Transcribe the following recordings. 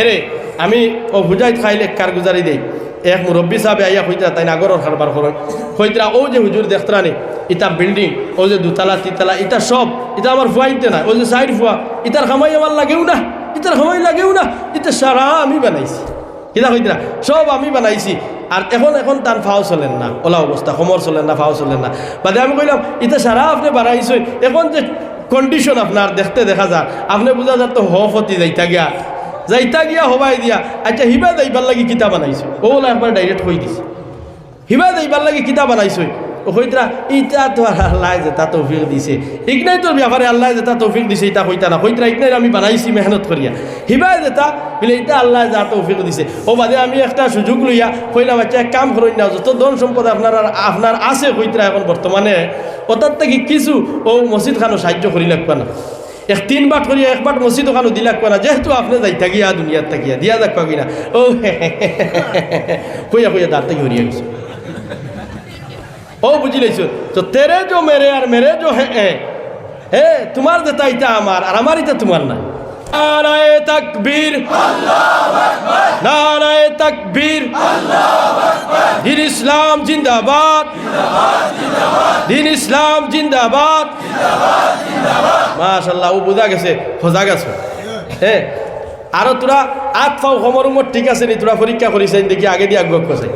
এরে আমি ও বুঝাই খাইলে কারগুজারি দেই? এক মুরব্বী সাহেব আইয়া হইতরা তাই নাগরর খারবার করেন হইতরা ও যে হুজুর দেখতরানি ইটা বিল্ডিং ও যে দুতলা, তিতলা, ইটা সব, ইটা আমার ফুয়াইতে না ও যে সাইড ফুয়া ইটার খামাই আমার লাগেও না ইটার খামাই লাগেও না, ইটা সারা আমি বানাইছি। কিনা হইতরা সব আমি বানাইছি। আর এখন এখন তার ফাও চলেন না, ওলা অবস্থা সমর চলেন না, ফাও চলেন না। বাদে আমি কইলাম, ইটা সারা আপনি বানাইছেন এখন যে কন্ডিশন আপনার দেখতে দেখা যায় আপনি বোঝা যাত হ ফতি যাইতা গিয়া। যাইতা গিয়া, হবাই দিয়া। আচ্ছা হিবা যাইবার লাগি কিতা বানাইছো? ওলা একবার ডাইরেক্ট কই দিছে। হিবা যাইবার লাগি কিতা বানাইছো? হইতরা ইটা তো আল্লাহ যেটা তৌফিক দিছে। ইকনাই তোর ব্যাপারে আল্লাহ যেটা তৌফিক দিছে ইটা হইতা না। হইতরা ইকনাই আমি বানাইছি মেহনত করিয়া। হিবা যেটা বলে ইটা আল্লাহ যা তৌফিক দিছে। ও বাদে, আমি একটা সুযোগ লইয়া কইলাম আচ্ছা কাম করই না, যত ধন সম্পদ আপনার আপনার আছে হইতরা এখন বর্তমানে ওটার থেকে কিছু ও মসজিদ খানো সাহায্য করি লাগবা না। এক তিন বাট করি এক বাট মসজিদ ওখানে দিলাক করা যেহেতু আপনি থাকি গিয়া দুনিয়ার থাকিয়া দিয়া দেখিব কি না ও কইয়া কইয়া দাঁত থেকে হরিয়া গেছে ও বুঝি লাইছো তো তেরে যো মেরে আর মেরে যো হ্যাঁ হ্যাঁ তোমার যেটা ইটা আমার আর আমার ইটা তোমার নাই। নারায়ে তাকবীর। নারায়ে তাকবীর। দিন ইসলাম জিন্দাবাদ। দিন ইসলাম জিন্দাবাদ। মাশাল্লাহ ও বোঝা গেছে, খোঁজা গেছে। হ্যাঁ আরও তোরা আট ফাও সমর উমর ঠিক আছে নি? তোরা পরীক্ষা করিস দেখি, আগে দিয়ে আগ্রহ করছে।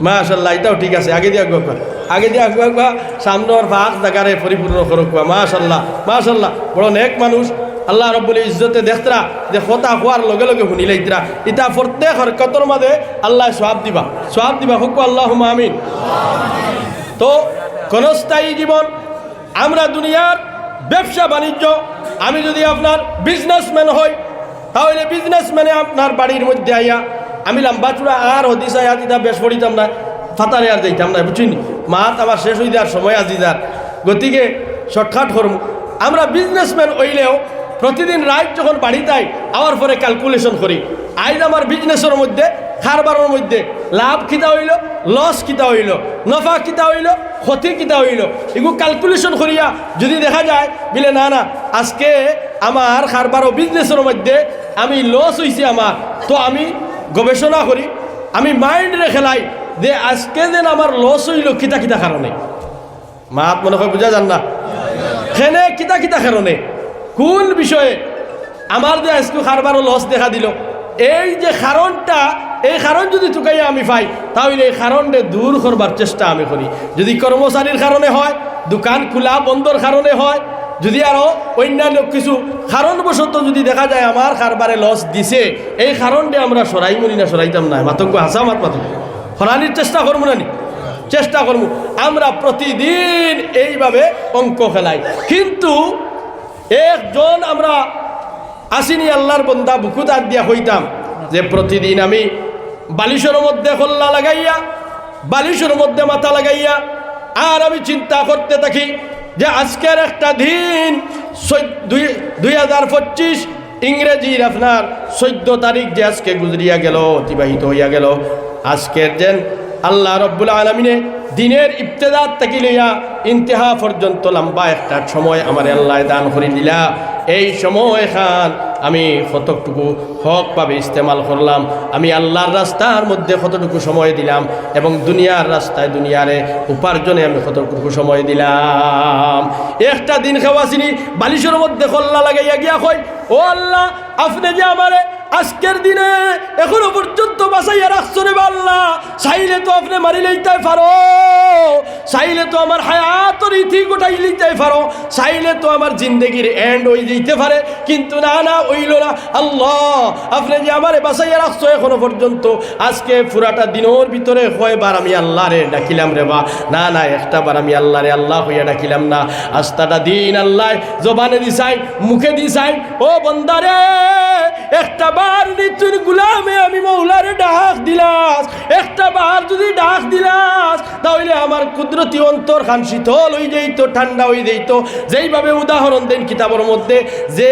মাশাল্লাহ এটাও ঠিক আছে, আগে দিয়ে আগ্রহ কর। আগে দিয়ে করা সামনের ভাগ জায়গারে পরিপূর্ণ করুক মাশাল্লাহ মাশাল্লাহ বড় নেক মানুষ। আল্লাহ রব্বুল ইজ্জতে দেখতরা, যে হতা হওয়ার লগে লগে শুনি লাইতরা। ইটা প্রত্যেক হরকতর মাঝে আল্লাহ সব দিবা। সব দিবা, হুক আল্লাহ আমিন। তো ক্ষণস্থায়ী জীবন, আমরা দুনিয়ার ব্যবসা বাণিজ্য, আমি যদি আপনার বিজনেসম্যান হই, তাহলে বিজনেসম্যানে আপনার বাড়ির মধ্যে আইয়া, আমি লম্বা চূড়া আর হদিস আয়া দিতা বেশ পড়িতাম না, ফাতারে আর যাইতাম না বুঝিনি মাত আমার শেষ হয়ে যাওয়ার সময় আজি যার গতিকে শর্টকাট করম। আমরা বিজনেসম্যান হইলেও প্রতিদিন রাত যখন বাড়িতে আই আওয়ার পরে ক্যালকুলেশন করি। আইজ আমার বিজনেসের মধ্যে, খারবারের মধ্যে। লাভ কিতা হইল? লস কিতা হইল? নফা কিতা হইল? ক্ষতি কিতা হইল? এগুলো ক্যালকুলেশন করিয়া যদি দেখা যায়, বলে না না, আজকে আমার খারবার ও বিজনেসের মধ্যে আমি লস হয়েছে আমার। তো আমি গবেষণা করি, আমি মাইন্ড রেখেলাই যে আজকে যেন আমার লস হইল কিতা কিতা কারণে। মাত মনে বুঝা যান না? খেনে কিতা কিতা কারণে? কোন বিষয়ে? আমার যে আজকে খারবারও লস দেখা দিল। এই যে কারণটা এই কারণ যদি টুকাইয়া আমি পাই, তাহলে এই কারণটা দূর করবার চেষ্টা আমি করি। যদি কর্মচারীর কারণে হয়, দোকান খোলা বন্ধর কারণে হয়, যদি আরও অন্যান্য কিছু কারণবশত যদি দেখা যায় আমার কারবারে লস দিছে, এই কারণটা আমরা সরাই মনি না, সরাইতাম না। মাতঙ্গ হাসা মাত মাতঙ্গ হরানির চেষ্টা করব না নি? চেষ্টা করব। আমরা প্রতিদিন এইভাবে অঙ্ক খেলাই। কিন্তু একজন আমরা আসিনি, আল্লাহর বন্দা বুকুত আদ দিয়া হইতাম, যে প্রতিদিন আমি বালিশের মধ্যে কল্লা লাগাইয়া, বালিশের মধ্যে মাথা লাগাইয়া, আর আমি চিন্তা করতে থাকি যে আজকের একটা দিন দুই হাজার পঁচিশ ইংরেজির আপনার চোদ্দ তারিখ যে আজকে গুজরিয়া গেল, অতিবাহিত হইয়া গেল, আজকের যেন আল্লাহ রব্বুল আলমিনে দিনের ইবতেদার থেকে লইয়া ইন্তেহা পর্যন্ত লম্বা একটা সময় আমার আল্লাহ দান করে দিলা। এই সময় খান আমি কতটুকু হকভাবে ইস্তেমাল করলাম, আমি আল্লাহর রাস্তার মধ্যে কতটুকু সময় দিলাম এবং দুনিয়ার রাস্তায় দুনিয়ারে উপার্জনে আমি কতটুকু সময় দিলাম। একটা দিন খাওয়াছিনি বালিশের মধ্যে কল্লা লাগাইয়া গিয়া কই ও আল্লাহ, আপনি যে আমারে আজকের দিনে এখনও পর্যন্ত বাসাইয়া রাখছো রে আল্লাহ চাইলে তো আপনি মারি লইতে পারো। চাইলে তো আমার হায়াতর ইথি গোটাই লইতে পারো। চাইলে তো আমার জিন্দগির এন্ড হয়ে যেতে পারে। কিন্তু না না, হইল না। আল্লাহ, আপনি যে আমারে বাসাইয়া রাখছো এখনও পর্যন্ত, আজকে পুরাটা দিনের ভিতরে কয়বার আমি আল্লাহ রে ডাকিলাম রে বা? না না একটা বার আমি আল্লাহ রে, আল্লাহ হইয়া ডাকিলাম না। আস্তাটা দিন আল্লাহ, জবানে দিছাই, মুখে দিছাই। ও বন্দারে একটা বার নিতুন গুলামে আমি মৌলারে ডাক দিলাস। একটা বার যদি ডাক দিলাস, তাহলে আমার কুদরতি অন্তর খান শীতল হয়ে যেত, ঠান্ডা হয়ে যেত। যেইভাবে উদাহরণ দেন কিতাবের মধ্যে, যে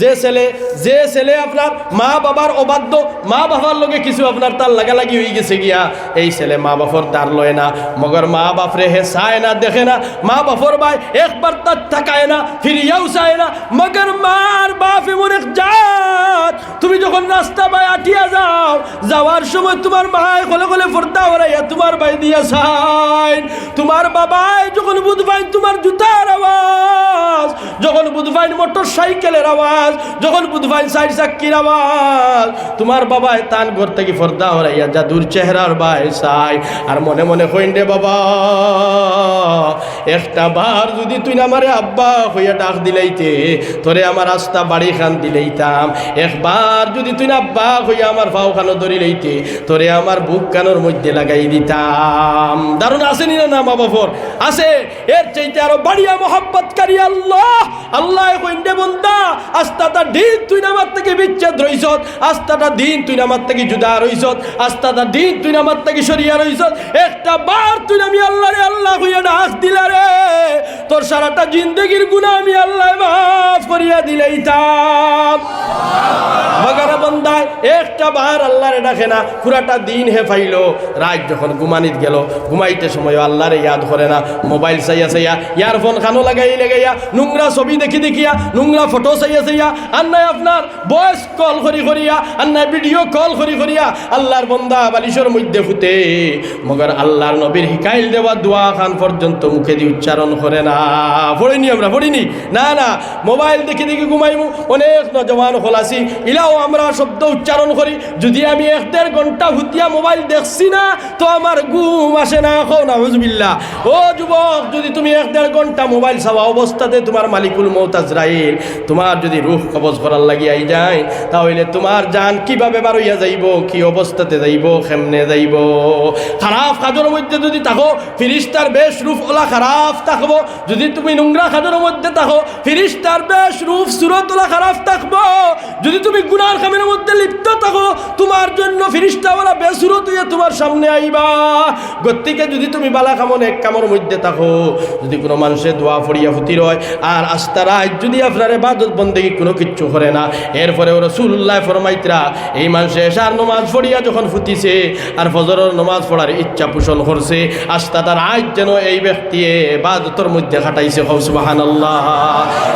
যে ছেলে যে ছেলে আপনার মা বাবার অবাধ্য, মা বাবার লগে কিছু আপনার তার লাগালাগি হয়ে গেছে গিয়া, এই ছেলে মা বাপর তার লয় না মগর মা বাপরে হে চায় না, দেখে না, মা বাপর ভাই একবার তার থাকায় না ফিরিয়াও চায় না মগর মার বাপ এমন এক জাত, তুমি যখন রাস্তা বাই আটিয়া যাও যাওয়ার সময় তোমার মায় কলে কলে ফর্দা ওরাইয়া তোমার বাই দিয়া সাইন তোমার বাবাই যখন বুধবাই তোমার জুতার আওয়াজ, যখন বুধবাই মোটর সাইকেলের আওয়াজ, যখন বুধবাই সাইড চাক্কির আওয়াজ, তোমার বাবাই তান ঘর থেকে ফর্দা ওরাইয়া জাদুর চেহারার বাই সাই। আর মনে মনে কইন রে বাবা, একটা বার যদি তুই আমারে আব্বা হইয়া ডাক দিলাইতে, তোরে আমার রাস্তা বাড়ি খান দিলাইতাম। একবার যদি তুই আব্বা হইয়া আমার ফাও খানো ধরি লইতে, তোরে আমার বুক কানোর মধ্যে লাগাই দিতাম। দারুণ আসেনি না না বাবা ফোর আছে। এর চাইতে আরও বাড়িয়া মোহাব্বত কারি আল্লাহ আল্লাহ কইন্ডে বন্দা আস্তাটা দিন তুই নামার থেকে বিচ্ছেদ রইছত আস্তাটা দিন তুই নামার থেকে জুদা রইছত আস্তাটা দিন তুই নামার থেকে সরিয়া রইছত একটা বার তুই আমি আল্লাহ রে আল্লাহ হইয়া ডাক দিলা রে তোর সারাটা জিন্দগির গুণা আমি আল্লাহ মাফ করিয়া দিলাইতাম। বাগারা বন্দায় একটা বার আল্লাহরে ডাকে না, পুরাটা দিন হে ফাইলো। রাত যখন ঘুমানিত গেল, ঘুমাইতে সময় আল্লাহরে ইয়াদ করে না। মোবাইল চাইয়া চাইয়া ইয়ারফোন খানো লাগাই লাগাইয়া নোংরা ছবি দেখি দেখিয়া, নোংরা ফটো চাইয়া চাইয়া আন্নায় আপনার ভয়েস কল করি করিয়া আন্নায় ভিডিও কল করি করিয়া আল্লাহর বন্দা বালিশর মধ্যে ফুটে। মগর আল্লাহর নবীর হিকাইল দেওয়া দোয়া খান পর্যন্ত মুখে দিয়ে উচ্চারণ করে না। পড়িনি আমরা পড়িনি না না, মোবাইল দেখি দেখি ঘুমাইমু, অনেক নজওয়ান হলাসি ইলাও আমরা শব্দ উচ্চারণ করি, যদি আমি এক দেড় ঘণ্টা হুতিয়া মোবাইল দেখছি না, তো আমার ঘুম আসে না, এখন নাহজবিল্লা ও যুবক, যদি তুমি এক দেড় ঘণ্টা মোবাইল চাওয়া অবস্থাতে তোমার মালিকুল মৌতাজরাইল তোমার যদি রুহ কবজ করার লাগিয়াই যায়, তাহলে তোমার জান কীভাবে বারইয়া যাইব, কি অবস্থাতে যাইব, কেমনে যাইব? খারাপ কাজের মধ্যে যদি থাকো ফিরিস্তার বেশ রূপ ওলা খারাপ থাকব, যদি তুমি নোংরা কাজের মধ্যে থাকো, ফিরিস্তার বেশ রূপ সুরত ওলা খারাপ থাকব। যদি তুমি গুনার কামের মধ্যে লিপ্ত থাকো, তোমার জন্য ফিরিস্তাওয়ালা বেসুরত হইয়া তোমার সামনে আইবা। গতিকে যদি তুমি বালা কামন এক কামর মধ্যে থাকো। যদি কোনো মানুষের দোয়া ফড়িয়া ফুতি রয় আর আস্তা রাত যদি আপনার বাদত বন্দেগী কোনো কিচ্ছু করে না এরপরে ওরা রসুল্লাহ ফরমাইতরা, এই মানুষে এসার নমাজ ফড়িয়া যখন ফুটিছে আর ফজরের নমাজ পড়ার ইচ্ছা পোষণ করছে, আস্তা তার আজ যেন এই ব্যক্তি বাদতর মধ্যে খাটাইছে হৌসবাহান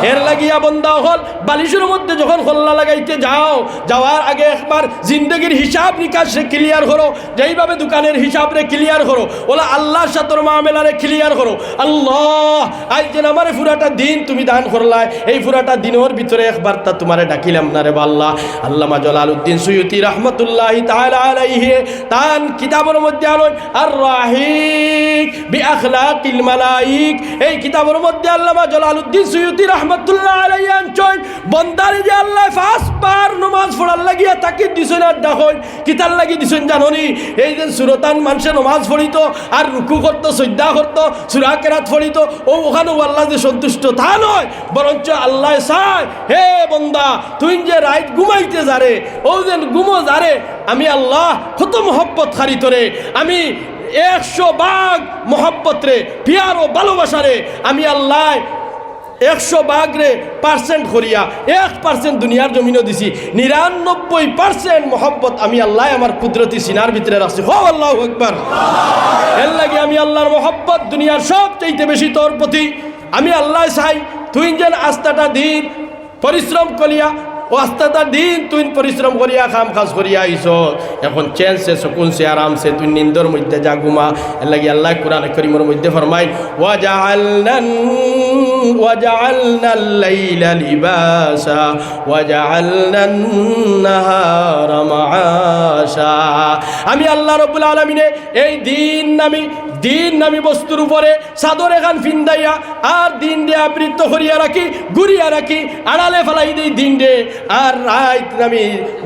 এর লাগিয়া বন্দা হল, বালিশের মধ্যে যখন খোল্লা লাগাইতে যাও, যাওয়ার আগে একবার জিন্দগির হিসাব নিকাশ ক্লিয়ার করো, যেইভাবে দোকানের হিসাব রে ক্লিয়ার করো, ওলা আল্লাহর সাথর মামেলারে ক্লিয়ার করো। আল্লাহ আজ যেন আমার পুরাটা দিন তুমি দান করলাই, এই পুরাটা দিনের ভিতরে একবার তা তোমারে ডাকিলাম না রে আল্লাহ আল্লামা জলালউদ্দিন সুয়ুতি রহমতুল্লাহ তাআলা আলাইহি, তান কিতাবের মধ্যে আলোয় আর রাহিক বি আখলাকিল মালাইক। এই কিতাবের মধ্যে আল্লামা জলালউদ্দিন সুয়ুতি রহমতুল্লাহ আলাইহি আনছয় বন্দারে যে আল্লাহ ফার্স্ট বার নমাজ পড়ার লাগিয়া তাকে দিছেন আর ডাকই কিতার লাগি দিছেন জাননি? এই যে সুরতান মানুষে নমাজ পড়িত আর রুকু করতো, সজ্জা করতো, সুরা কেরাত পড়িত ও ওখানেও আল্লাহ যে সন্তুষ্ট, তা নয়, বরঞ্চ আল্লাহ চায়, হে বন্দা, তুই যে রাইট ঘুমাইতে যারে, ও যেন ঘুমো যারে, আমি আল্লাহ কত মহব্বত খারি তোরে, আমি একশো বাঘ মহব্বত রে পিয়ার ও ভালোবাসা রে আমি আল্লাহ একশো বাঘরে পার্সেন্ট করিয়া এক পার্সেন্ট দুনিয়ার জমিনও দিছি। নিরানব্বই পার্সেন্ট মহব্বত আমি আল্লাহ আমার কুদরতি সিনার ভিতরে রাখছি। হো, আল্লাহ একবার এর লাগে আমি আল্লাহর মহব্বত দুনিয়ার সব চাইতে বেশি তোর প্রতি। আমি আল্লাহ চাই, তুই যেন আস্থাটা দিন পরিশ্রম করিয়া ও আস্থাটা দিন তুই পরিশ্রম করিয়া কাম কাজ করিয়া আইস এখন চেন সে সকুন সে আরাম সে তুই নিন্দর মধ্যে যা ঘুমা এর লাগে আল্লাহ কোরআন করিমর মধ্যে ফরমাই ওয়াজআলনা وجعلنا الليل لباسا وجعلنا النهار معاشا আমি আল্লাহ রব্বুল আলমিনে এই দিন নামি দিন নামি বস্তুর উপরে চাদর এখান ফিন্দাইয়া, আর দিন দিয়ে আবৃত্ত করিয়া রাখি ঘুরিয়া রাখি, আড়ালে ফেলাই দিই দিন দে আর রাইত নামি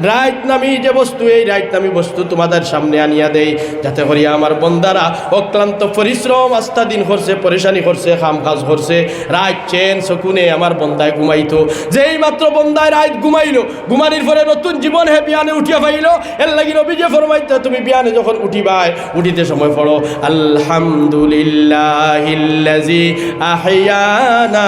রাইত নামি যে বস্তু, এই রাইত নামি বস্তু তোমাদের সামনে আনিয়া দেই, যাতে করিয়া আমার বন্দারা অক্লান্ত পরিশ্রম, আস্থা দিন করছে, পরেশানি করছে খাম কাজ করছে। রাত চেন শকুনে আমার বন্দায় ঘুমাইতো। যেই মাত্র বন্দায় রাত ঘুমাইলো, ঘুমানির পরে নতুন জীবন হে বিয়ানে উঠিয়া পাইল। এর লাগি নবী যে ফরমাইতে, তুমি বিয়ানে যখন উঠিবাই, উঠিতে সময় পড়ো। আল্লাহ আলহামদুলিল্লাহিল্লাজি আহইয়ানা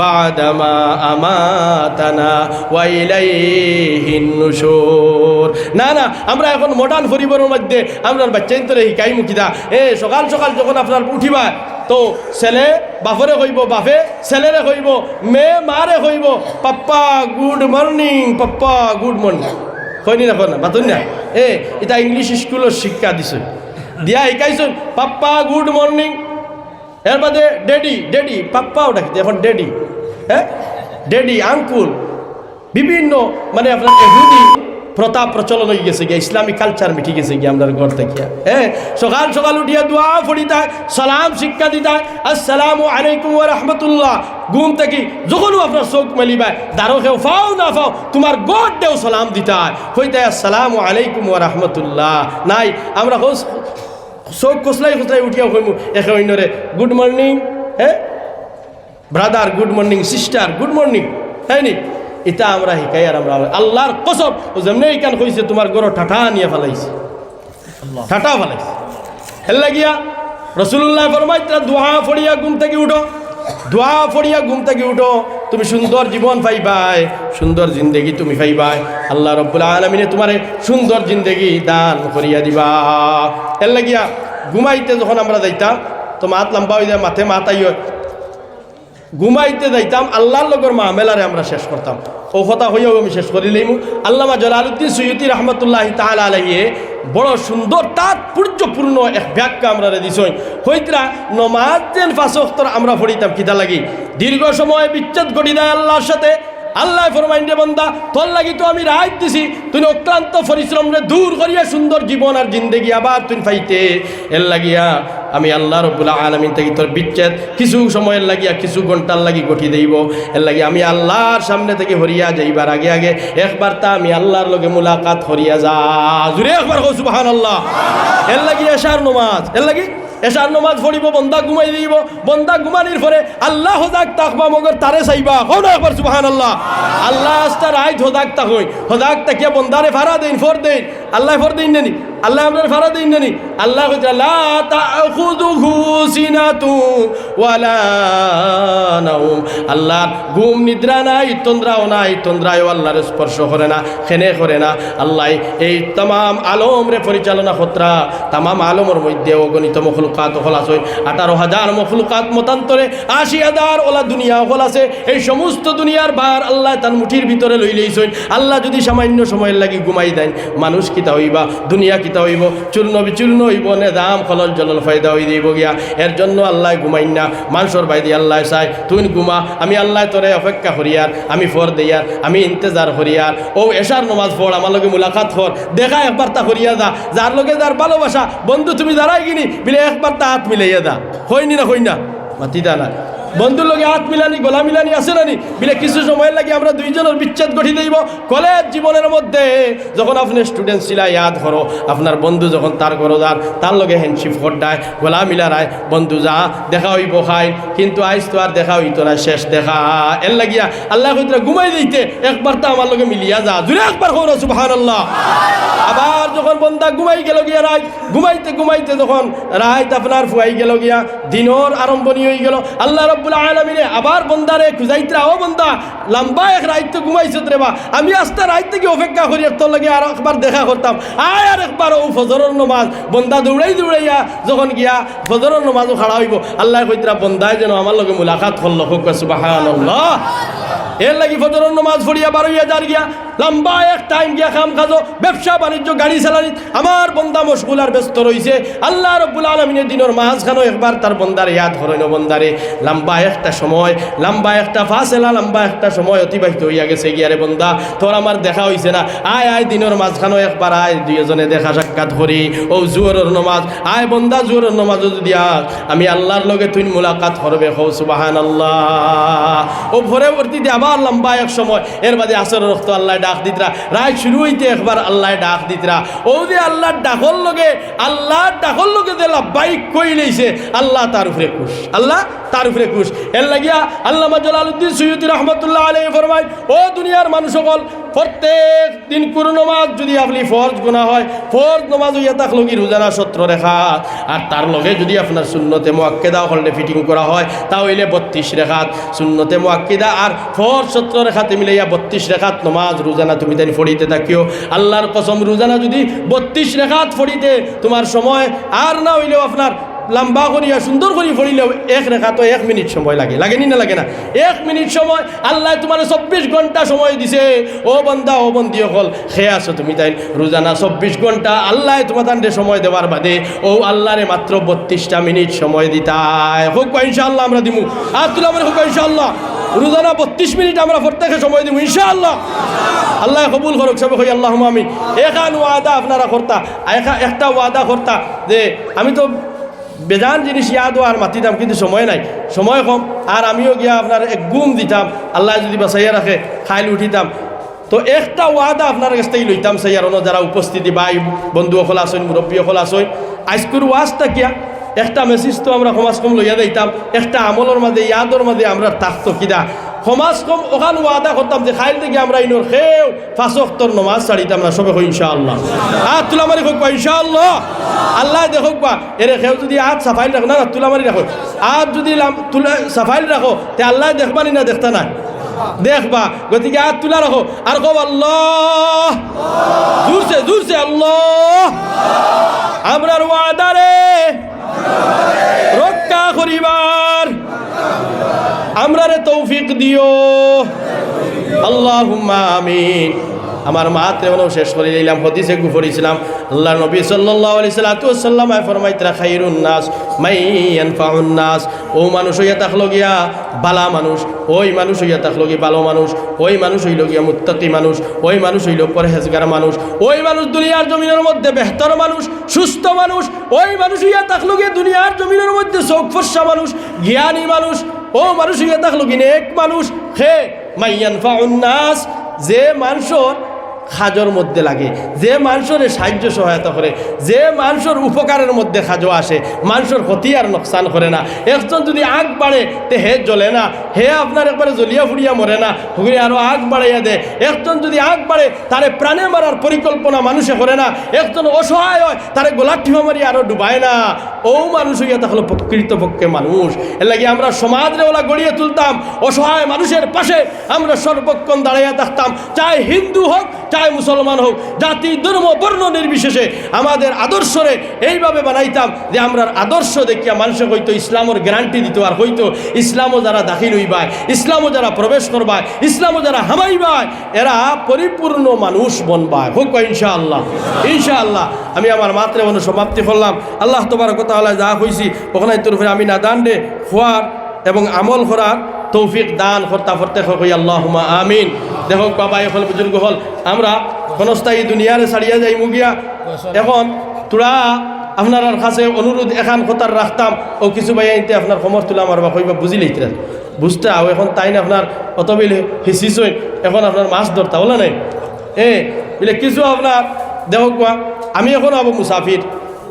বাদামা আমাতানা ওয়া ইলাইহিন নুশুর। না না, আমরা এখন মডার্ন পরিবারের মধ্যে আমরা বাচ্চা ইন্তরে শিকাই মুখিদা এ, সকাল সকাল যখন আপনার উঠিবা, তো ছেলে বাপরে কইব, বাপে ছেলেরে কইব, মেয়ে মারে কইব, পাপ্পা গুড মর্নিং পাপ্পা গুড মর্নিং কইনি না না বাতুন না। এ এটা ইংলিশ স্কুলের শিক্ষা দিছে। দিয়া শিকাইছুন পাপ্পা গুড মর্নিং এর বাদে ডেডি ডেডি, পাপ্পাও ডাকি এখন ডেডি। হ্যাঁ ডেডি আঙ্কুল বিভিন্ন মানে আপনার এহুদি প্রথা প্রচলন হয়ে গেছে গিয়া ইসলামিক কালচার মিটি গেছে গিয়া আমরা ঘর থেকে হ্যাঁ সকাল সকাল উঠিয়া দোয়া ফড়িতা সালাম, শিক্ষা দিতা আসসালামু আলাইকুম রাহমাতুল্লাহ ঘুম থেকে যখনও আপনার চোখ মেলিবা দারো কেউ ফাও না ফাও তোমার গড দেও সালাম দিতা হইতে আসসালামু আলাইকুম রাহমাতুল্লাহ নাই, আমরা চোখ খুসলাই খুসলাই উঠিয়া কইমু একে অন্যরে গুড মর্নিং হ্যাঁ brother good morning sister good morning হ্যাঁ নি? এটা আমরা শিকাই আর আমরা আল্লাহর কসব। ও যেমনি এইখান কইছে তোমার গরো ঠাঠা নিয়ে ফেলাইছে। ঠাঠা ফেলাইছে। হেল্লা গিয়া রসুল্লাহ ফরমাই তারা দোহা ফড়িয়া ঘুম থেকে উঠো। দোয়া ফড়িয়া ঘুম থেকে উঠো, তুমি সুন্দর জীবন পাইবাই, সুন্দর জিন্দেগি তুমি পাইবাই। আল্লাহ রব্বুল আলমিনে তোমার সুন্দর জিন্দেগি দান করিয়া দিবা। হেল্লা গিয়া ঘুমাইতে যখন আমরা যাইতাম, তো মাত লম্বা হয়ে যায় মাথে হয় ঘুমাইতে যাইতাম, আল্লাহর লগর মাহমেলারে আমরা শেষ করতাম। ও কথা হইয়াও আমি শেষ করিলেইমু। আল্লামা জলালুদ্দিন সৈয়দি রহমতুল্লাহ তাহলে আলাইয়ে বড় সুন্দর তাৎপর্যপূর্ণ এক ব্যাখ্যা আমরা দিছই। হইতরা নমাজ যেন ফাঁসক্তর আমরা পড়িতাম, কিতা লাগি? দীর্ঘ সময় বিচ্ছেদ ঘটি দেয় আল্লাহর সাথে আল্লাহ ফরমাইন রে বন্দা, তোর লাগি তো আমি রায় দিছি। তুই অক্লান্ত পরিশ্রম রে দূর করিয়া সুন্দর জীবন আর জিন্দেগি আবার তুই ফাইতে। এর লাগিয়া আমি আল্লাহ রব্বুল আলমিন থেকে তোর বিচ্ছেদ কিছু সময়ের লাগিয়া কিছু ঘণ্টার লাগি গঠি দেব এর লাগি আমি আল্লাহর সামনে থেকে হরিয়া যাইবার আগে আগে একবার তা আমি আল্লাহর লগে মুলাকাত হরিয়া যা। জুড়ে একবার হোক সুবাহান আল্লাহ এর লাগি এশার নমাজ, এর লাগি এশার নমাজ পড়িব, বন্দা ঘুমাই দিব, বন্দা ঘুমানির পরে আল্লাহ হোদাক তাকবা মগর তারে চাইবা। কোন একবার সুবাহান আল্লাহ আল্লাহ আস্তা আইত হোদাক তাক হই। হোদাক তাকিয়া বন্দারে ভাড়া দেন, ফর দেন। আল্লাহ ফর দেন আল্লাহ আপনার ফারা দেন আল্লাহ আল্লাহ ঘুম নিদ্রা নাই, তন্দ্রাও নাই তন্দ্রায় আল্লাহর স্পর্শ করে না, খেনে করে না। আল্লাহ এই তাম আলম রে পরিচালনা খতরা তাম আলমের মধ্যে অগণিত মখলুকাত হল আছে আঠারো হাজার মখলুকাত মতান্তরে আশি হাজার ওলা দুনিয়া হল আছে এই সমস্ত দুনিয়ার বার আল্লাহ তার মুঠির ভিতরে লই লইছেন। আল্লাহ যদি সামান্য সময়ের লাগি ঘুমাই দেন মানুষ কিতা হইবা? দুনিয়া কিতা হইব? চূর্ণ বিচূর্ণ হইব নে দাম, খলল জলল ফায়দা হই দিব গিয়া। এর জন্য আল্লাহ ঘুমাইন না। মানুষের বাইদি আল্লাহ চাই তুই ঘুমা। আমি আল্লাহ তোরে অপেক্ষা করিয়ার, আমি ফর দেয়ার আমি ইন্তজার করিয়ার। ও এশার নমাজ পড়, আমার লগে মুলাকাত কর। দেখা একবার তা করিয়া দা যার লগে যার ভালোবাসা, বন্ধু তুমি দাঁড়াই গিনি, বিলে একবার তা হাত মিলাইয়া দা হইনি না হই না মাতিদা না বন্ধুর লগে হাত মিলানি, গলা মিলানি, আছে নানি? বিলে কিছু সময় লাগে আমরা দুইজনের বিচ্ছেদ গঠি দিব কলেজ জীবনের মধ্যে যখন আপনি স্টুডেন্ট ছিলা ইয়াদ করো আপনার বন্ধু যখন তার ঘর যার তার লগে হ্যান্ডশিপ করডায় গলা মিলারায়, বন্ধু যা, দেখা হইব খাই, কিন্তু আইস তো আর দেখা হইতো না, শেষ দেখা। এর লাগিয়া আল্লাহ কইতরা ঘুমাই দিতে, একবার তো আমার লগে মিলিয়া যা জুড়ে একবার কো সুবহান আল্লাহ আবার যখন বন্দা ঘুমাই গেল গিয়া রায় ঘুমাইতে ঘুমাইতে যখন রাত আপনার ফুয়াই গেল গিয়া, দিনর আরম্ভণি হয়ে গেল, আল্লাহ রব্বুল আলমিনে আবার বন্দারে খুঁজাইতরা, ও বন্দা, লম্বা এক রাত তো ঘুমাইছত রে বা। আমি আস্তে রাত থেকে অপেক্ষা করি তোর লাগে আর একবার দেখা করতাম। আয় আর একবার, ও ফজরের নমাজ। বন্দা দৌড়াই দৌড়াইয়া যখন গিয়া ফজরের নমাজও খাড়া হইব, আল্লাহ কইতরা, বন্দায় যেন আমার লগে মুলাকাত করল। হোক সুবাহান এর লাগি ফজরের নমাজ পড়িয়া বারোইয়া যার গিয়া লম্বা এক টাইম গিয়া খাম খাজো, ব্যবসা বাণিজ্য, গাড়ি চালানি, আমার বন্দা মশগুল আর ব্যস্ত রয়েছে আল্লাহ রব্বুল আলমিনের দিনের মাঝখানো একবার তার বন্দারে ইয়াদ হরইন বন্দারে। লম্বা একটা সময়, লম্বা একটা ফাঁসেলা, লম্বা একটা সময় অতিবাহিত হইয়া গেছে গিয়ারে বন্দা। তোর আমার দেখা হইছে না। আয় আয়, দিনের মাঝখানো একবার আয়, দুইজনে দেখা সাক্ষাৎ করি। ও জুয়রের নমাজ। আয় বন্দা, জুয়রের নমাজ যদি আস আমি আল্লাহর লগে তুই মুলাকাত করবে হৌ সুবাহান আল্লাহ ও ভরে ভর্তিতে আবার লম্বা এক সময়। এর বাদে আসর রক্ত আল্লাহ ডাক দিতরা। রায় শুরু হইতে একবার আল্লাহ ডাক দিতরা। ও যে আল্লাহর ডাকর লগে, আল্লাহর ডাকর লগে যে বাইক কই লইছে, আল্লাহ তার উপরে খুশ। আল্লাহ তার উপরে খুশ। এর লাগিয়া আল্লামা জালালউদ্দিন সৈয়দি রহমতুল্লাহ আলী ফরমাই ও দুনিয়ার মানুষ সকল প্রত্যেক দিন কোনো নমাজ যদি আপনি ফরজ গোনা হয়, ফরজ নমাজ হইয়া তাক লগি রোজানা সত্র রেখা। আর তার লগে যদি আপনার শূন্যতে মোয়াক্কেদা হলে ফিটিং করা হয় তাহলে বত্রিশ রেখাত। শূন্যতে মোয়াক্কিদা আর ফর সত্র রেখাতে মিলাইয়া বত্রিশ রেখাত নমাজ রোজানা তুমি তাই ফড়িতে থাকিও। আল্লাহর কসম রোজানা যদি বত্রিশ রেখাত ফড়িতে তোমার সময়, আর না হইলেও আপনার লম্বা করিয়া, সুন্দর করি ফড়িলেও এক রেখা তো এক মিনিট সময় লাগে। লাগেনি না লাগে না? এক মিনিট সময়, আল্লাহ তোমার চব্বিশ ঘণ্টা সময় দিছে। ও বন্দা, ও বন্দি হল খেয়ে আছো তুমি তাই রোজানা চব্বিশ ঘণ্টা আল্লাহ তান্ডে সময় দেওয়ার বাদে, ও আল্লাহরে মাত্র বত্রিশটা মিনিট সময় দিতায় হোক ইনশাআল্লাহ আমরা দিমু। আর তুলা মানে হোক ইনশাআল্লাহ। রোজানা বত্রিশ মিনিট আমরা প্রত্যেকে সময় দিব ইনশাআল্লাহ। আল্লাহ কবুল করুক, সবে হই আল্লাহ আমি এখান ওয়াদা আপনারা করতা একটা ওয়াদা করতা, যে আমি তো বেজান জিনিস ইয়াদও আর মাতিতাম কিন্তু সময় নাই। সময় কম, আর আমিও গিয়া আপনার এক গুম দিতাম। আল্লাহ যদি বা বাসাইয়া রাখে খাইল উঠিতাম। তো একটা ওয়াদা আপনার কাছ থেকে লইতাম সাইয়ার অন্য যারা উপস্থিতি ভাই বন্ধু অকল আসইন মুরব্বী অকল আসইন আজকুর ওয়াজটা কিয়া একটা মেসেজ তো আমরা সমাজ কম লইয়া দিতাম একটা আমলের মাঝে ইয়াদর মাঝে আমরা থাকতো কিনা সমাজ কম, ওখান ওয়াদা করতাম যে খাইল থেকে আমরা ইনোর খেয়েও ফাঁসক তোর নমাজ ছাড়িতাম না, সবে ইনশাআল্লাহ। আর তুলা মারি হোক বা ইনশাআল্লাহ, আল্লাহ দেখুক বা, এরে খেয়েও যদি আজ সাফাইল রাখো, না তুলা মারি রাখো। আজ যদি তুলা, সাফাইল রাখো, তে আল্লাহ দেখবানি না, দেখতা না দেখবা গতিকে আর তুলা রাখো, আর কব আল্লাহ, জুরছে জুরছে আল্লাহ। আমরার ওয়াদারে রক্ষা করিবার। আমরারে তৌফিক দিও। আল্লাহ আমিন। আমার মাত্রে মনে শেষ করে দিলাম, হদিসে গুফরিছিলাম আল্লাহ নবী সাল্লাহ সাল্লাম ফরমাইতরা, খাইরুন নাস মাইয়ান ফাউন ও মানুষ হইয়া থাকল গিয়া বালা মানুষ, ওই মানুষ হইয়া থাকল গিয়া ভালো মানুষ, ওই মানুষ হইল গিয়া মুত্তাকি মানুষ, ওই মানুষ হইল পরহেজগার মানুষ, ওই মানুষ দুনিয়ার জমিনের মধ্যে বেহতর মানুষ, সুস্থ মানুষ, ওই মানুষ হইয়া থাকল গিয়া দুনিয়ার জমিনের মধ্যে চোখ মানুষ, জ্ঞানী মানুষ ও মানুষ হইয়া থাকল কিনে এক মানুষ? হে মাইয়ান ফাউন্নাস যে মানুষের খাজর মধ্যে লাগে। যে মানুষের সাহায্য সহায়তা করে, যে মানুষের উপকারের মধ্যে খাজো আসে, মানুষের ক্ষতি আর নোকসান করে না। একজন যদি আগ বাড়ে, তে হে জ্বলে না, হে আপনার একবারে জ্বলিয়া ফুড়িয়া মরে না হুগরে আরও আগ বাড়াইয়া দেয় একজন যদি আগ বাড়ে, তারে প্রাণে মারার পরিকল্পনা মানুষে করে না, একজন অসহায় হয়, তারে গোলার ঠিমা মারি আরও ডুবায় না। ও মানুষ হইয়া তাহলে প্রকৃতপক্ষে মানুষ। এর লাগে আমরা সমাজরে ওলা গড়িয়ে তুলতাম, অসহায় মানুষের পাশে আমরা সর্বক্ষণ দাঁড়াইয়া থাকতাম। চাই হিন্দু হোক চাই মুসলমান হোক, জাতি, ধর্ম, বর্ণ নির্বিশেষে আমাদের আদর্শরে এইভাবে বানাইতাম যে আমরা আদর্শ দেখিয়া মানুষে হইতো ইসলামের গ্যারান্টি দিত আর হইতো ইসলামও যারা দাখিল হইবায়, ইসলামও যারা প্রবেশ করবায়, ইসলামও যারা হামাইবায়, এরা পরিপূর্ণ মানুষ বনবায়। হোক ইনশাআল্লাহ ইনশাআল্লাহ। আমি আমার মাত্রে মনে সমাপ্তি করলাম। আল্লাহ তোমার কথা হলে যা হয়েছি ওখানে তোর আমি না দান দে খোয়ার এবং আমল করার তৌফিক দান কর্তা ফর্তে হই আল্লাহ আমিন। দেখ বাবা এখন বুজুর্গ হল। আমরা ক্ষণস্থায়ী দুনিয়ারে ছাড়িয়া যাই মুগিয়া এখন তোরা আপনার কাছে অনুরোধ এখান কথার রাখতাম ও কিছু ভাই আইতে আপনার সমর তুলা আমার বা কইবা বুঝি লইতে বুঝতে আও এখন তাই না আপনার অত বিলে হিসিসই এখন আপনার মাছ ধরতা বলে নাই? এ, বলে কিছু আপনার দেখ আমি এখন আবো মুসাফির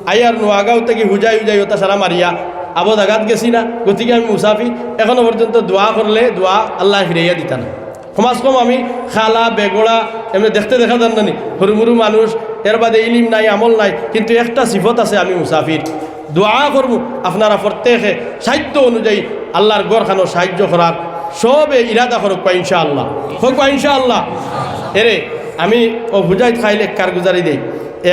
আইয়ার নোয়াগাঁও থেকে হুজাই হুজাই ওটা সারা মারিয়া আবো জাগাত গেছি না, গতিকে আমি মুসাফির এখনও পর্যন্ত দোয়া করলে দোয়া আল্লাহ ফিরাইয়া দিতা না সমাজ কম আমি, খালা, বেগড়া, এমনি দেখতে দেখা যান নানি সরু মরু মানুষ, এর বাদে ইলিম নাই, আমল নাই, কিন্তু একটা সিফত আছে আমি মুসাফির। দোয়া করব আপনারা প্রত্যেকে, সাহিত্য অনুযায়ী আল্লাহর গড়খানো সাহায্য করার। সবে ইরাদা করুক পা ইনশাআল্লাহ। হোক পা ইনশাআল্লাহ। এরে, আমি ও বুঝাই খাইলে কারগুজারি দেই।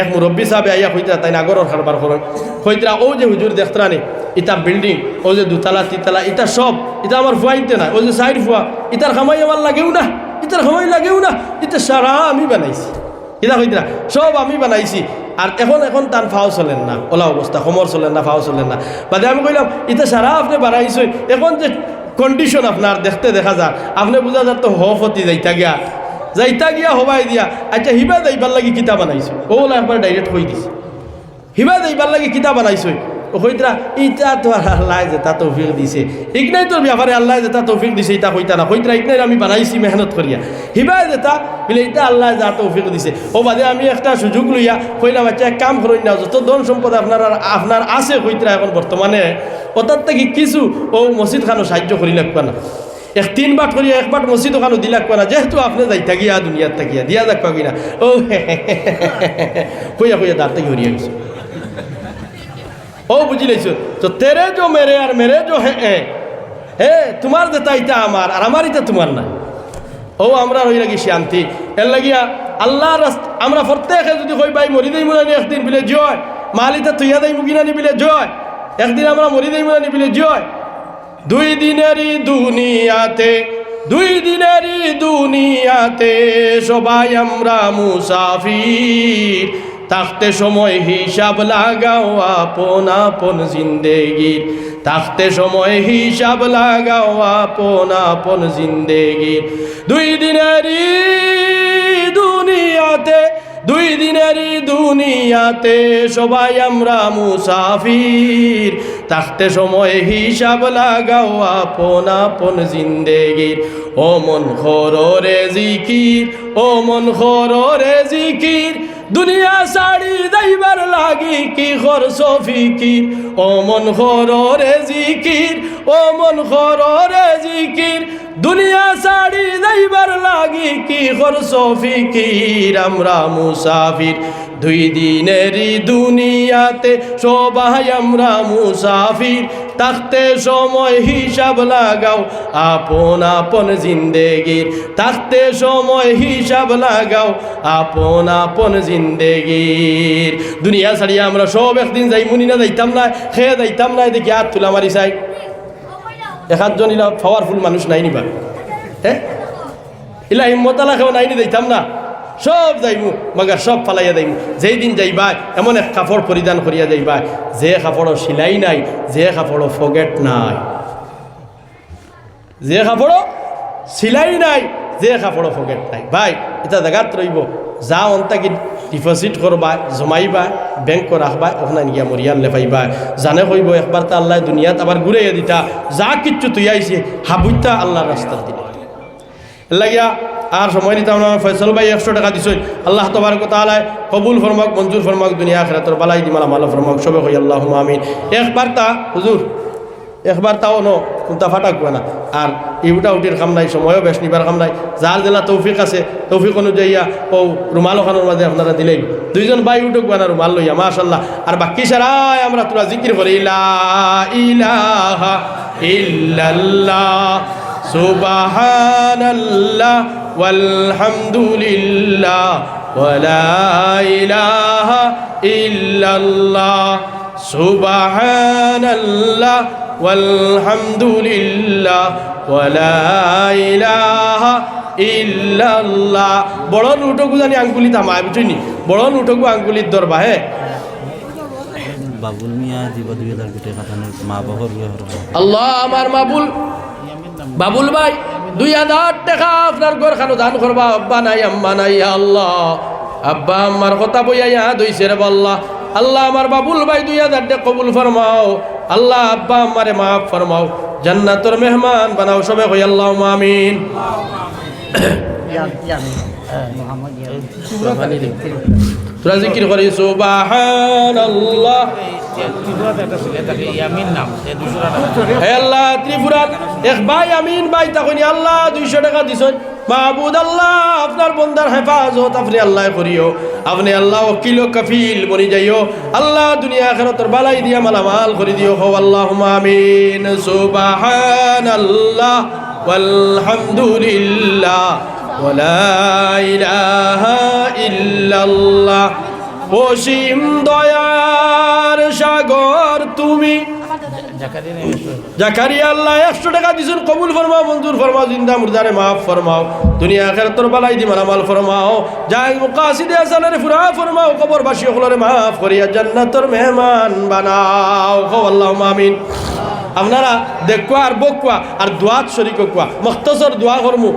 এক মুরব্বী সাহেব আইয়া হইতরা তাই নাগরের কারবার করেন হইতরা ও যে হুজুর দেখতরানি ইটা বিল্ডিং ও যে দুতলা, তিতলা, ইটা সব, ইটা আমার ফুয়াইতে না ও যে সাইড ফুয়া ইটার খামাই আমার লাগেও না ইটার খামাই লাগেও না, ইটা সারা আমি বানাইছি। ইটা হইতরা, সব আমি বানাইছি আর এখন এখন তার ফাও চলেন না, ওলা অবস্থা সমর চলেন না, ফাও চলেন না। বাদে আমি কইলাম, ইটা সারা আপনি বানাইছেন এখন যে কন্ডিশন আপনার দেখতে দেখা যায় আপনি বোঝা যার তো হফতি যাইতা গিয়া। যাইতা গিয়া হবাই দিয়া আচ্ছা হিবা যাইবার লাগি কিতা বানাইছো? ওলা একবার ডাইরেক্ট কই দিছে। হিবা যাইবার লাগি কিতা বানাইছো? হইতরা ইটা তো আল্লাহ যে তা তৌফিক দিছে। ইকনাই তোর ব্যাপারে আল্লাহ যে তা তৌফিক দিছে ইটা হইতা না। হইতরা ইকনাই আমি বানাইছি মেহনত করিয়া। হিবাই যে তা, বলে ইটা আল্লাহ যা তৌফিক দিছে। ও বাদে আমি একটা সুযোগ লইয়া কইলাম এক কাম করই না, যত ধন সম্পদ আপনার আপনার আছে হইতরা এখন বর্তমানে ওটার থেকে কিছু ও মসজিদ খানো সাহায্য করি লাগবা না। এক তিন বাট করিয়া এক বাট মসজিদ ওখানে দিলাক করা যেহেতু আপনি যাই থাকিয়া দুনিয়ার থাকিয়া দিয়া যাক পাবি না। ও কইয়া কইয়া দাঁড়তে থেকে গেছো ও বুঝি লেছো। তো তেরে যো মেরে আর মেরে যো হে, এ, হে তোমার যেটা ইটা আমার আর আমার ইটা তোমার না ও আমরা হই লাগি শান্তি। এর লাগিয়া আল্লাহ আমরা প্রত্যেকে যদি কই ভাই মরি দেই মনে একদিন বিলে জয়। মালিতা তুইয়া দেই মুগিনা নিবিলে জয়। একদিন আমরা মরি দেই মনে নিবিলে জয়। দুই দিনেরই দুনিয়াতে, দুই দিনেরই দুনিয়াতে সবাই আমরা মুসাফির। থাকতে সময় হিসাব লাগাও আপন আপন জিন্দেগির। থাকতে সময় হিসাব লাগাও আপন আপন জিন্দেগির। দুই দিনেরই দুনিয়াতে দুই দিনেরই দুনিয়াতে সবাই আমরা মুসাফির। থাকতে সময় হিসাব লাগাও আপন আপন জিন্দেগির। ও মন খরে জিকির, ও মন খরে জিকির। দুনিয়া সাড়ি যাইবার লাগি কি খরচ ফিকির। ও মন খরে জিকির, ও মন খরে জিকির। দুনিয়া সাড়ি যাইবার লাগি কি খরচ ফিকির? আমরা মুসাফির। দুই দিনেরই দুনিয়াতে সবাই আমরা মুসাফির। থাকতে সময় হিসাব লাগাও আপন আপন জিন্দেগির। থাকতে সময় হিসাব লাগাও আপন আপন জিন্দেগির। দুনিয়া ছাড়িয়া আমরা সব একদিন যাই, মুনি না যাইতাম না খেয়ে যাইতাম না দেখি হাত তুলা মারি চাই একাধজন ইলা পাওয়ারফুল মানুষ নাই নিবা হ্যাঁ? ইলা হিম্মতালা খেও নাইনি যাইতাম না। সব যাইমু, মাগার সব ফালাইয়া যাইমু। যেই দিন যাইবা, এমন এক কাপড় পরিধান করিয়া যাইবা, যে কাপড়ও সিলাই নাই, যে কাপড়ও ফগেট নাই। যে কাপড়ও সিলাই নাই, যে কাপড়ও ফগেট নাই। ভাই, এটা জায়গাত রইব। যা অন্তাকি ডিপোজিট করবা, জমাইবা বেংক রাখবা ওখানে নিয়া মরিয়ান লেফাইবা জানে কইব একবার তা আল্লাহ দুনিয়াত আবার ঘুরে দিতা। যা কিচ্ছু তুই আইছে, হাবুইতা আল্লাহর রাস্তার দিলে। লাগিয়া আর সময় নিতাম না, ফয়সল ভাই একশো টাকা দিছ। আল্লাহ তোমার কথা আলাই কবুল ফরমাক, মঞ্জুর ফরমাক, দুনিয়া খেরাতর বালাই দিমালা মালা ফরমাক, সবে হই আল্লাহ আমিন। একবার তা, হুজুর, একবার তাও ন। কোনটা ফাটাক না আর ইউটা উটির কাম নাই সময়ও বেশ নিবার কাম নাই যার জেলা তৌফিক আছে তৌফিক অনুযায়ী ও রুমাল ওখানোর মাঝে আপনারা দিলেই দুইজন বাই উঠুক বানা রুমাল লইয়া মাশাল্লাহ আর বাকি সারাই আমরা তোরা জিকির করি ইলা ইলাহা ইল্লাল্লাহ সুবহানাল্লাহ walhamdulillah ولا إله إلا الله سبحان الله والحمد لله ولا إله إلا الله বড় নুটকু জানি আঙ্গুলি থামায় বুঝিনি বড় নুটকু আঙ্গুলির দরবা হ্যাঁ বাবুল মিয়া দিব দুই হাজার কোটি কাটানোর মা বাবার আল্লাহ আমার মাবুল বাবুল ভাই দুই হাজার টাকা আপনার ঘর খানো দান করবা আব্বা নাই আম্মা নাই ইয়া আল্লাহ আব্বা আম্মার কথা বইয়া ইয়া দইছে রে বল্লা আল্লাহ আমার বাবুল ভাই দুই হাজার টাকা কবুল ফরমাও আল্লাহ আব্বা আম্মারে মাফ ফরমাও, জান্নাতর মেহমান বানাও সবে কই আল্লাহ আমিন। তোরা জিকির করি সুবহানাল্লাহ। হে আল্লাহ, ত্রিপুরার এক ভাই আমিন ভাই তখনই আল্লাহ, দুইশো টাকা দিছেন মাহবুদ আল্লাহ আপনার বন্দার হেফাজত আপনি আল্লাহ করিও আপনি আল্লাহ ওকিল ও কফিল বনি যাইও আল্লাহ দুনিয়া আখেরাতর বালাই দিয়া মালামাল করে দিও হো আল্লাহ আমিন সুবাহান আল্লাহ walhamdulillah ولا إله إلا الله অসীম দয়ার সাগর তুমি জাকারিয়া আল্লাহ একশো টাকা দিছেন, কবুল ফরমাও, মঞ্জুর ফরমাও, জিন্দা মুর্দারে মাফ ফরমাও। দুনিয়া আখের তোর বালাই দি মালামাল ফরমাও। যাই মুকাসিদে আসানের ফুরা ফরমাও কবর বাসী হলরে মাফ করিয়া জান্নাতর মেহমান বানাও। কো আল্লাহ আমিন। আপনারা দেখুয়া আর বকুয়া আর দোয়াত শরিক কুয়া মখতসর দোয়া করমু।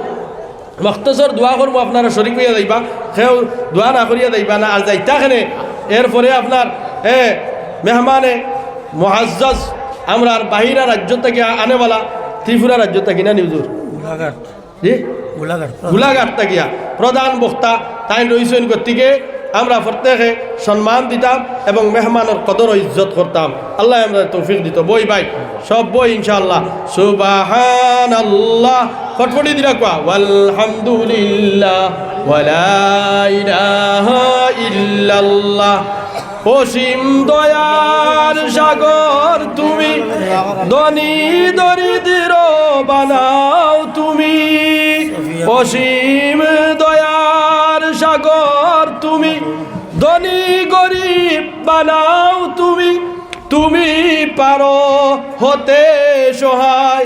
মখতসর দোয়া করব আপনারা শরিক হইয়া যাইবা। সেও দোয়া না করিয়া যাইবা না, আর যাইতা খানে এরপরে আপনার, এ, মেহমানে মহাজ্জাজ আমরা আর বাহিরা রাজ্য থেকে আনেওয়ালা ত্রিপুরা রাজ্য থেকে না নিউজুর? গোলাঘাট। জি? গোলাঘাট গোলাঘাট থাকিয়া প্রধান বক্তা তাই রইছেন গতিকে আমরা প্রত্যেকে সম্মান দিতাম এবং মেহমানের কদর ইজ্জত করতাম। আল্লাহ আমরা তৌফিক দিত। বই ভাই সব বই ইনশাআল্লাহ। সুবাহান আল্লাহ ফটফটি দিলা কোয়া? আলহামদুলিল্লাহ ওয়ালা ইলাহা ইল্লাল্লাহ। অসীম দয়ার সাগর তুমি, ধনী দরিদ্র বানাও তুমি। অসীম দয়ার সাগর তুমি, ধনী গরিব বানাও তুমি। তুমি পারো হতে সহায়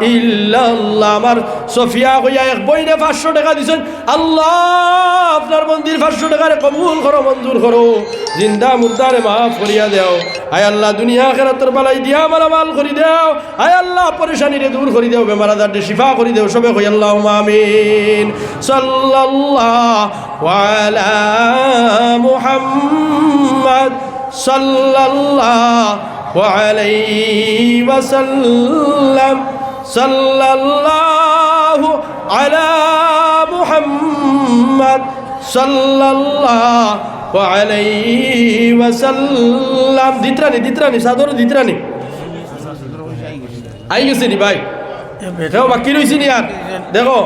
ইল্লাল্লাহ, আমার সফিয়া হইয়া এক বইনে পাঁচশো টাকা দিছেন। আল্লাহ, আপনার মন্দির পাঁচশো টাকারে কবুল করো, মঞ্জুর করো। জিন্দা মুদারে মাফ করিয়া দেও। আয় আল্লাহ, দুনিয়া খেরাতর বালাই দিয়া মালামাল করি দেও। আয় আল্লাহ পরেশানিরে দূর করি দেও, বেমার আদারটে শিফা করি দেও, সবে হই আল্লাহ মামিন সাল্লাল্লাহ আলা মুহাম্মদ সাল্লাল্লাহ আলাইহি ওয়াসাল্লাম। সাল্লাল্লাহু আলা মুহাম্মদ সাল্লাল্লাহু আলাইহি ওয়াসাল্লাম। দিতরানি দিতরানি সাদর দিতরানি আই গেছে নি ভাই? দেখো বাকি রয়েছি নি আর। দেখো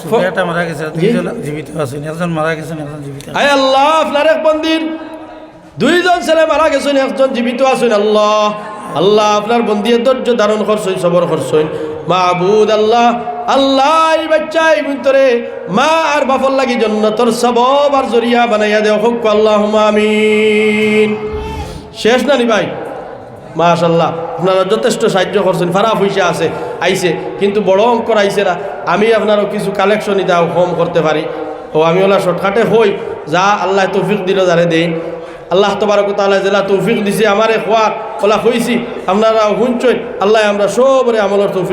সুফিয়াটা মারা গেছে দুইজন জীবিত আছেন একজন মারা গেছেন একজন জীবিত আছেন। আয় আল্লাহ আপনার এক মন্দির দুইজন ছেলে মারা গেছেন একজন জীবিত আছেন আল্লাহ। আল্লাহ আপনার বন্দিয়ে ধৈর্য ধারণ করছেন, সবর করছেন। মাহবুদ আল্লাহ আল্লাহ এই বাচ্চা এই ভিতরে মা আর বাপর লাগি জন্য তোর সবব আর জরিয়া বানাইয়া দেও। হোক আল্লাহ আমিন। শেষ না নি ভাই? মাশাল্লাহ আপনারা যথেষ্ট সাহায্য করছেন, ফারা পয়সা আছে, আইছে, কিন্তু বড় অঙ্কর আইছে না। আমি আপনারও কিছু কালেকশন দাও, কম করতে পারি। ও, আমি ওলা শর্টকাটে হই, যা আল্লাহ তৌফিক দিল যারে দেই। আল্লাহ তোবারক তালা জেলা তৌফিক দিছে, আমারে খোয়া ওলা হইছি। আপনারা হুঞ্চই আল্লাহ আমরা সবরে আমলের তৌফিক